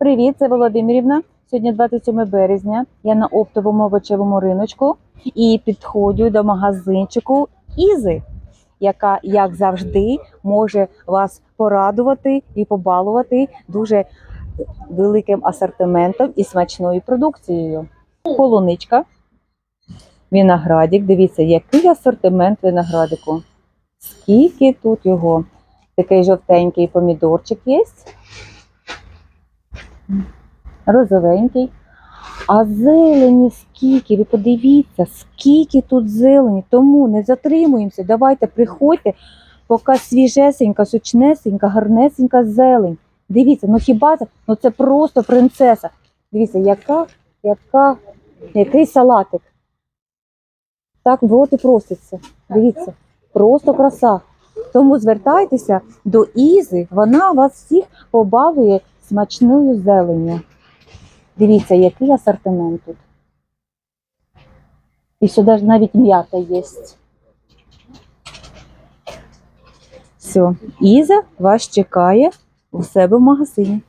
Привіт, це Володимирівна. Сьогодні 27 березня. Я на оптовому овочевому риночку і підходжу до магазинчику Ізи, яка, як завжди, може вас порадувати і побалувати дуже великим асортиментом і смачною продукцією. Полуничка, виноградик. Дивіться, який асортимент виноградику. Скільки тут його? Такий жовтенький помідорчик є. Розовенький. А зелені скільки, ви подивіться, скільки тут зелені. Тому не затримуємося. Давайте приходьте, поки свіжесенька, сучнесенька, гарнесенька зелень. Дивіться, ну хіба це? Ну це просто принцеса. Дивіться, яка, яка, який салатик. Так в рот і проситься. Дивіться, просто краса. Тому звертайтеся до Ізи, вона вас всіх побалує смачною зеленню. Дивіться, який асортимент тут. І сюди ж навіть м'ята є. Все, Іза вас чекає у себе в магазині.